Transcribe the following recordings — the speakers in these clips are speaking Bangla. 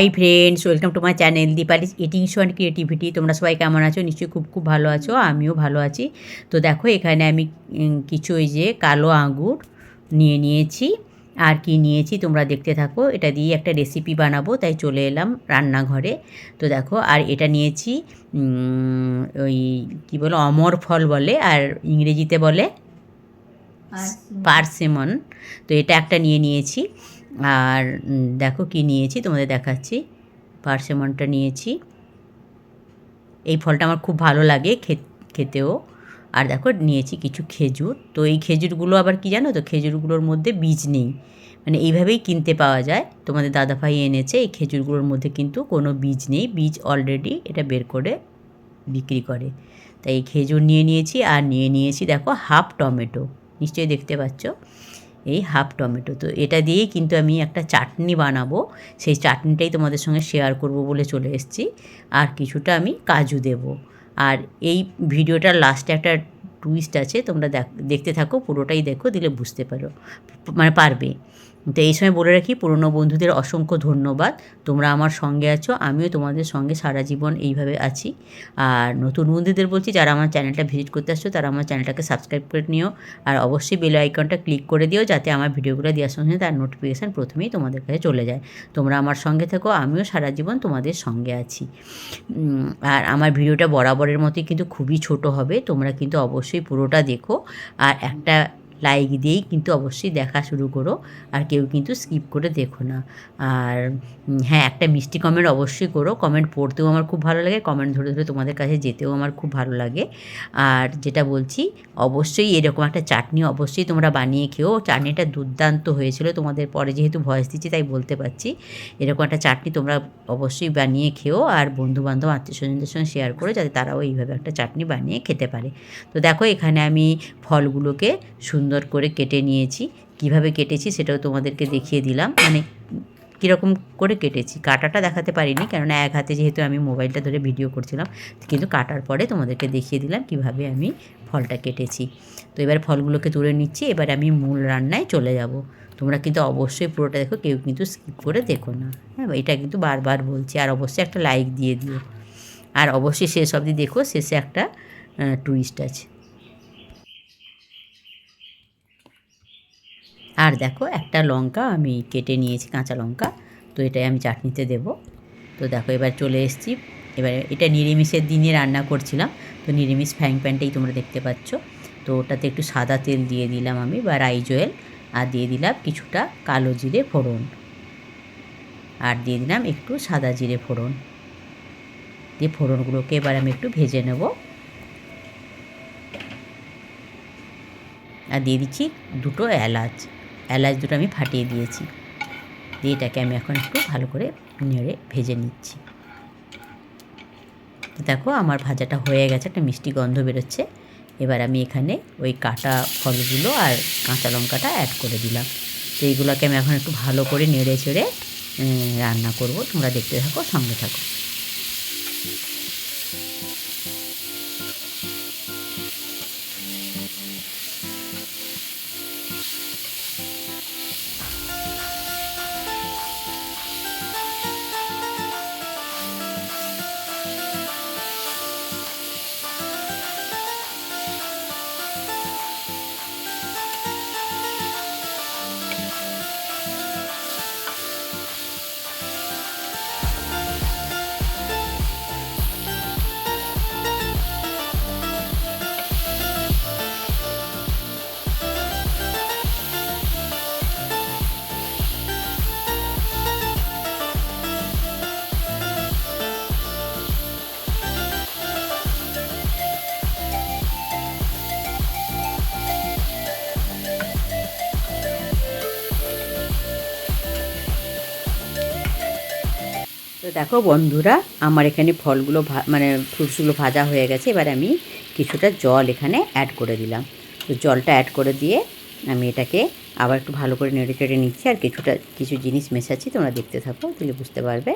Hi friends welcome to my channel Dipali's eating show and creativity. তোমরা সবাই কেমন আছো? নিশ্চয়ই খুব খুব ভালো আছো আমিও ভালো আছি। তো দেখো এখানে আমি কিছু ওই যে কালো আঙুর নিয়ে নিয়েছি। আর কি নিয়েছি তোমরা দেখতে থাকো এটা দিয়ে একটা রেসিপি বানাবো তাই চলে এলাম রান্নাঘরে। তো দেখো আর এটা নিয়েছি ওই কী বলো অমর ফল বলে আর ইংরেজিতে বলে পার্সেমন। তো এটা একটা নিয়ে নিয়েছি। আর দেখো কি নিয়েছি, তোমাদের দেখাচ্ছি। পার্সেমনটা নিয়েছি। এই ফলটা আমার খুব ভালো লাগে খেতেও। আর দেখো, নিয়েছি কিছু খেজুর। তো এই খেজুরগুলো আবার কি জানো তো, খেজুরগুলোর মধ্যে বীজ নেই। মানে এইভাবেই কিনতে পাওয়া যায়। তোমাদের দাদাভাই এনেছে, এই খেজুরগুলোর মধ্যে কিন্তু কোনো বীজ নেই। বীজ অলরেডি এটা বের করে বিক্রি করে। তাই এই খেজুর নিয়ে নিয়েছি আর নিয়ে নিয়েছি দেখো হাফ টমেটো নিশ্চয়ই দেখতে পাচ্ছ? এই হাফ টমেটো তো এটা দিয়েই কিন্তু আমি একটা চাটনি বানাবো। সেই চাটনিটাই তোমাদের সঙ্গে শেয়ার করব বলে চলে এসেছি। আর কিছুটা আমি কাজু দেব। আর এই ভিডিওটার লাস্টে একটা টুইস্ট আছে, তোমরা দেখ- দেখতে থাকো, পুরোটাই দেখো, দিলে বুঝতে পারো। মানে পারবে। তো এই সময় বলে রাখি, পুরনো বন্ধুদের অসংখ্য ধন্যবাদ। তোমরা আমার সঙ্গে আছো, আমিও তোমাদের সঙ্গে সারা জীবন এইভাবে আছি। আর নতুন বন্ধুদের বলছি, যারা আমার চ্যানেলটা ভিজিট করতে আসছো, তারা আমার চ্যানেলটাকে সাবস্ক্রাইব করে নিও। আর অবশ্যই বেল আইকনটা ক্লিক করে দিও, যাতে আমার ভিডিওগুলো দেওয়ার সঙ্গে তার নোটিফিকেশান প্রথমেই তোমাদের কাছে চলে যায়। তোমরা আমার সঙ্গে থেকো, আমিও সারা জীবন তোমাদের সঙ্গে আছি। আর আমার ভিডিওটা বরাবরের মতোই কিন্তু খুবই ছোট হবে, তোমরা কিন্তু অবশ্যই পুরোটা দেখো। আর একটা লাইক দিয়েই কিন্তু অবশ্যই দেখা শুরু করো। আর কেউ কিন্তু স্কিপ করে দেখো না। আর হ্যাঁ একটা মিষ্টি কমেন্ট অবশ্যই করো। কমেন্ট পড়তেও আমার খুব ভালো লাগে কমেন্ট ধরে ধরে তোমাদের কাছে যেতেও আমার খুব ভালো লাগে। আর যেটা বলছি, অবশ্যই এরকম একটা চাটনি অবশ্যই তোমরা বানিয়ে খেও। চাটনিটা দুর্দান্ত হয়েছিল তোমাদের পরে যেহেতু ভয়েস দিচ্ছি, তাই বলতে পারছি। এরকম একটা চাটনি তোমরা অবশ্যই বানিয়ে খেও আর বন্ধু বান্ধব আত্মীয় স্বজনদের সঙ্গে শেয়ার করো যাতে তারাও এইভাবে একটা চাটনি বানিয়ে খেতে পারে। তো দেখো, এখানে আমি ফলগুলোকে সুন্দর করে কেটে নিয়েছি। কীভাবে কেটেছি সেটাও তোমাদেরকে দেখিয়ে দিলাম। মানে কীরকম করে কেটেছি? কাটাটা দেখাতে পারিনি, কেননা এক হাতে যেহেতু আমি মোবাইলটা ধরে ভিডিও করছিলাম, কিন্তু কাটার পরে তোমাদেরকে দেখিয়ে দিলাম কীভাবে আমি ফলটা কেটেছি। তো এবার ফলগুলোকে তুলে নিচ্ছি, এবার আমি মূল রান্নায় চলে যাব। তোমরা কিন্তু অবশ্যই পুরোটা দেখো, কেউ কিন্তু স্কিপ করে দেখো না। হ্যাঁ এটা কিন্তু বারবার বলছি, আর অবশ্যই একটা লাইক দিয়ে দিও। আর অবশ্যই শেষ অবধি দেখো, শেষে একটা টুইস্ট আছে। আর দেখো একটা লঙ্কা আমি কেটে নিয়েছি, কাঁচা লঙ্কা। তো এটাই আমি চাটনিতে দেব। তো দেখো এবার চলে এসেছি। এবার এটা নিরামিষের দিনে রান্না করছিলাম। তো নিরামিষ ফ্রাইং প্যানটাই তোমরা দেখতে পাচ্ছ। তো ওটাতে একটু সাদা তেল দিয়ে দিলাম আমি বা রাইস অয়েল। আর দিয়ে দিলাম কিছুটা কালো জিরে ফোড়ন। আর দিয়ে দিলাম একটু সাদা জিরে ফোড়ন। দিয়ে ফোড়নগুলোকে এবার আমি একটু ভেজে নেব। আর দিয়ে দিচ্ছি দুটো এলাচ। এলাচ দুটো আমি ফাটিয়ে দিয়েছি। দিয়ে এটাকে আমি এখন একটু ভালো করে নেড়ে ভেজে নিচ্ছি। দেখো আমার ভাজাটা হয়ে গেছে, একটা মিষ্টি গন্ধ বেরোচ্ছে। এবার আমি এখানে ওই কাটা ফলগুলো আর কাঁচা লঙ্কাটা অ্যাড করে দিলাম। তো এইগুলোকে আমি এখন একটু ভালো করে নেড়ে চেড়ে রান্না করব। তোমরা দেখতে থাকো, সঙ্গে থাকো। তো দেখো বন্ধুরা, আমার এখানে ফলগুলো মানে ফ্রুটসগুলো ভাজা হয়ে গেছে, এবার আমি কিছুটা জল এখানে অ্যাড করে দিলাম। তো জলটা অ্যাড করে দিয়ে আমি এটাকে আবার একটু ভালো করে নেড়ে চেড়ে নিচ্ছি, আর কিছুটা, কিছু জিনিস মেশাচ্ছি, তোমরা দেখতে থাকো, তাহলে বুঝতে পারবে।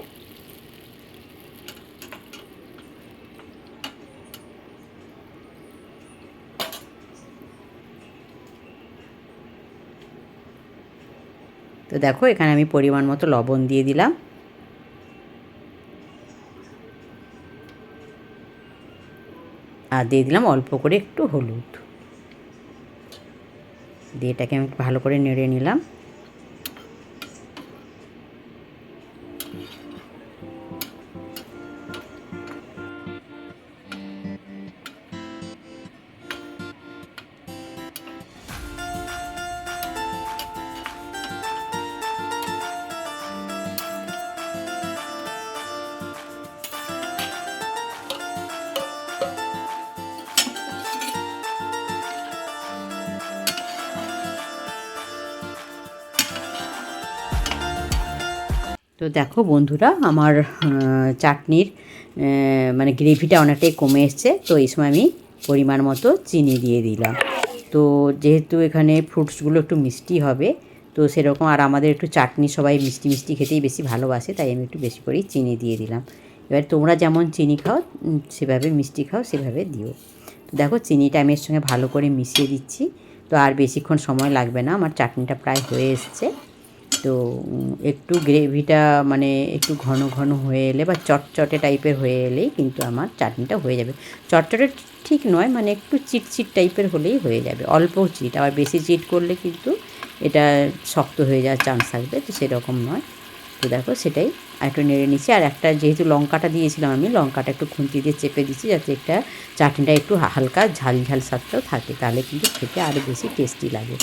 তো দেখো, এখানে আমি পরিমাণ মতো লবণ দিয়ে দিলাম। আর দিয়ে দিলাম অল্প করে একটু হলুদ। দিয়ে এটাকে আমি ভালো করে নেড়ে নিলাম। তো দেখো বন্ধুরা, আমার চাটনির মানে গ্রেভিটা অনেকটাই কমে এসছে, তো এই সময় আমি পরিমাণ মতো চিনি দিয়ে দিলাম। তো যেহেতু এখানে ফ্রুটসগুলো একটু মিষ্টি হবে, তো সেরকম আর আমাদের একটু চাটনি সবাই মিষ্টি মিষ্টি খেতেই বেশি ভালোবাসে, তাই আমি একটু বেশি করেই চিনি দিয়ে দিলাম। এবার তোমরা যেমন চিনি খাও সেভাবে মিষ্টি খাও, সেভাবে দিও। তো দেখো চিনিটা আমি এর সঙ্গে ভালো করে মিশিয়ে দিচ্ছি, তো আর বেশিক্ষণ সময় লাগবে না, আমার চাটনিটা প্রায় হয়ে এসছে। তো একটু গ্রেভিটা মানে একটু ঘন ঘন হয়ে এলে বা চটচটে টাইপের হয়ে এলেই কিন্তু আমার চাটনিটা হয়ে যাবে। চটচটে ঠিক নয় মানে একটু চিটচিট টাইপের হলেই হয়ে যাবে, অল্প চিট। আবার বেশি চিট করলে কিন্তু এটা শক্ত হয়ে যাওয়ার চান্স থাকবে, তো সেরকম নয়। তো দেখো সেটাই, একটু নেড়ে নিচ্ছি। আর একটা যেহেতু লঙ্কাটা দিয়েছিলাম আমি, লঙ্কাটা একটু খুন্তি দিয়ে চেপে দিচ্ছি যাতে একটা চাটনিটা একটু হালকা ঝাল ঝাল স্বাদটাও থাকে, তাহলে কিন্তু খেতে আরও বেশি টেস্টি লাগে।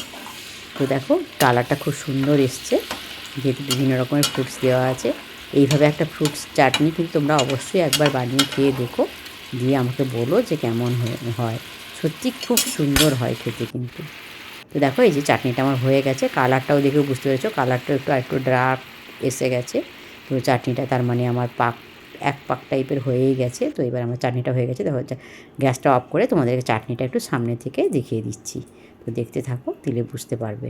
তো দেখো, কালারটা খুব সুন্দর এসছে। যেহেতু বিভিন্ন রকমের ফ্রুটস দেওয়া আছে। এইভাবে একটা ফ্রুটস চাটনি কিন্তু তোমরা অবশ্যই একবার বানিয়ে খেয়ে দেখো। দিয়ে আমাকে বলো যে কেমন হয়। সত্যি খুব সুন্দর হয় খেতে কিন্তু। তো দেখো, এই যে চাটনিটা আমার হয়ে গেছে। কালারটাও দেখে বুঝতে পেরেছ, কালারটাও একটু একটু ডার্ক এসে গেছে। তো চাটনিটা তার মানে আমার পাক, এক পাক টাইপের হয়েই গেছে। তো এবার আমার চাটনিটা হয়ে গেছে। দেখো গ্যাসটা অফ করে তোমাদেরকে চাটনিটা একটু সামনে থেকে দেখিয়ে দিচ্ছি। তো দেখতে থাকো দিলে বুঝতে পারবে।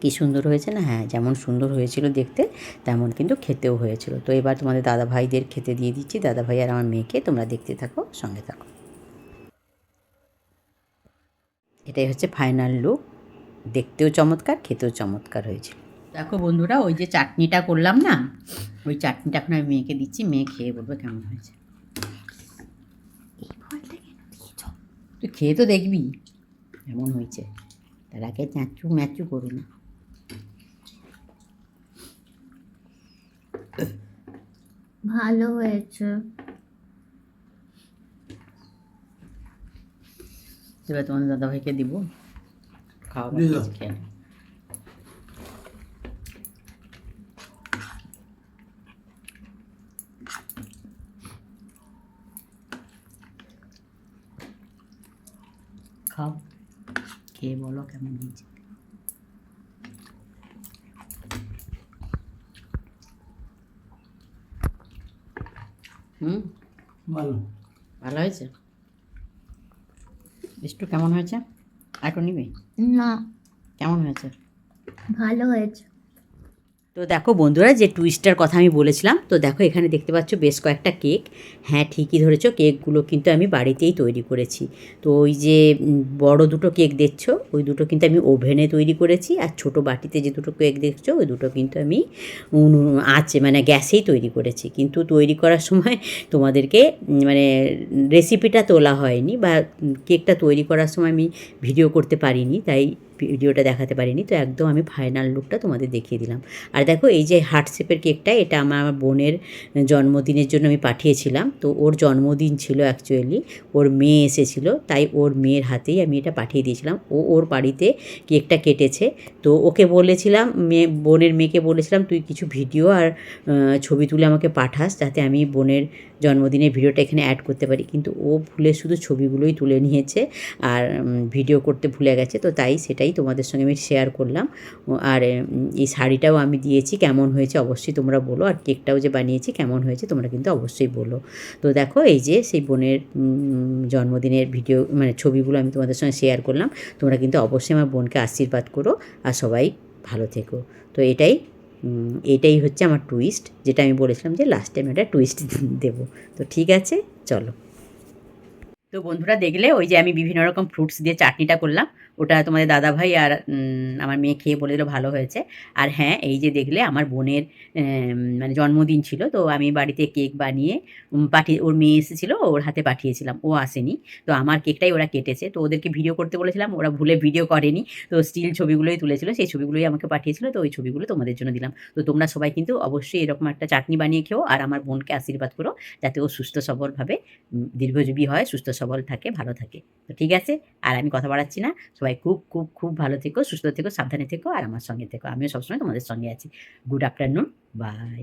কি সুন্দর হয়েছে না? হ্যাঁ যেমন সুন্দর হয়েছিল দেখতে তেমন কিন্তু খেতেও হয়েছিল। তো এবার তোমাদের দাদা ভাইদের খেতে দিয়ে দিচ্ছি। দাদা ভাই আর আমার মেয়েকে তোমরা দেখতে থাকো সঙ্গে থাকো। এটাই হচ্ছে ফাইনাল লুক দেখতেও চমৎকার খেতেও চমৎকার হয়েছিল। দেখো বন্ধুরা ওই যে চাটনিটা করলাম না ওই চাটনিটা এখন আমি মেয়েকে দিচ্ছি মেয়ে খেয়ে বলবে কেমন হয়েছে। তুই খেয়ে তো দেখবি। কেমন হয়েছে। তার আগে চ্যাঁচু ম্যাচু করি না। ভালো হয়েছে। এবার তোমার দাদাভাইকে দিব। খাওয়া। খেয়ে খেয়ে বলো কেমন হয়েছে? হুম? ভালো। ভালো হয়েছে? একটু কেমন হয়েছে? আর একটু নিবি? না। কেমন হয়েছে? ভালো হয়েছে। তো দেখো বন্ধুরা, যে টুইস্টার কথা আমি বলেছিলাম, তো দেখো এখানে দেখতে পাচ্ছ বেশ কয়েকটা কেক। হ্যাঁ ঠিকই ধরেছো, কেকগুলো কিন্তু আমি বাড়িতেই তৈরি করেছি। তো ওই যে বড় দুটো কেক দেখছ, ওই দুটো কিন্তু আমি ওভেনে তৈরি করেছি, আর ছোট বাটিতে যে দুটো কেক দেখছ, ওই দুটো কিন্তু আমি আছে মানে গ্যাসেই তৈরি করেছি। কিন্তু তৈরি করার সময় তোমাদেরকে মানে রেসিপিটা তোলা হয়নি বা কেকটা তৈরি করার সময় আমি ভিডিও করতে পারিনি, তাই ভিডিওটা দেখাতে পারিনি, তো একদম আমি ফাইনাল লুকটা তোমাদের দেখিয়ে দিলাম। আর দেখো, এই যে হার্ট শেপের কেকটা এটা আমার আমার বোনের জন্মদিনের জন্য আমি পাঠিয়েছিলাম। তো ওর জন্মদিন ছিল অ্যাকচুয়ালি ওর মেয়ে এসেছিল, তাই ওর মেয়ের হাতেই আমি এটা পাঠিয়ে দিয়েছিলাম। ও ওর বাড়িতে কেকটা কেটেছে। তো ওকে বলেছিলাম, মেয়ে, বোনের মেয়েকে বলেছিলাম, তুই কিছু ভিডিও আর ছবি তুলে আমাকে পাঠাস, যাতে আমি বোনের জন্মদিনের ভিডিওটা এখানে অ্যাড করতে পারি। কিন্তু ও ভুলে শুধু ছবিগুলোই তুলে নিয়েছে, আর ভিডিও করতে ভুলে গেছে। তো তাই সেটাই তোমাদের সঙ্গে আমি শেয়ার করলাম। আর এই শাড়িটাও আমি দিয়েছি, কেমন হয়েছে অবশ্যই তোমরা বলো, আর কেকটাও যে বানিয়েছি, কেমন হয়েছে তোমরা কিন্তু অবশ্যই বলো। তো দেখো, এই যে সেই বোনের জন্মদিনের ভিডিও মানে ছবিগুলো আমি তোমাদের সঙ্গে শেয়ার করলাম, তোমরা কিন্তু অবশ্যই আমার বোনকে আশীর্বাদ করো, আর সবাই ভালো থেকো। তো এটাই এটাই হচ্ছে আমার টুইস্ট যেটা আমি বলেছিলাম যে লাস্টে আমি একটা টুইস্ট দেবো। তো ঠিক আছে, চলো। তো বন্ধুরা দেখলে ওই যে আমি বিভিন্ন রকম ফ্রুটস দিয়ে চাটনিটা করলাম। ওটা তোমাদের দাদাভাই আর আমার মেয়ে খেয়ে বলে দিল ভালো হয়েছে। আর হ্যাঁ এই যে দেখলে আমার বোনের মানে জন্মদিন ছিল, তো আমি বাড়িতে কেক বানিয়ে পাঠিয়ে, ওর মেয়ে এসেছিল, ওর হাতে পাঠিয়েছিলাম, ও আসেনি। তো আমার কেকটাই ওরা কেটেছে। তো ওদেরকে ভিডিও করতে বলেছিলাম, ওরা ভুলে ভিডিও করেনি। তো স্টিল ছবিগুলোই তুলেছিল, সেই ছবিগুলোই আমাকে পাঠিয়েছিল, তো ওই ছবিগুলো তোমাদের জন্য দিলাম। তো তোমরা সবাই কিন্তু অবশ্যই এরকম একটা চাটনি বানিয়ে খেও, আর আমার বোনকে আশীর্বাদ করো, যাতে ও সুস্থ সবলভাবে দীর্ঘজীবী হয়, সুস্থ সবল থাকে, ভালো থাকে। তো ঠিক আছে, আর আমি কথা বাড়াচ্ছি না। সবাই খুব খুব খুব ভালো থেকো, সুস্থ থেকো, সাবধানে থেকো, আর আমার সঙ্গে থেকো। আমিও সবসময় তোমাদের সঙ্গে আছি। Good afternoon by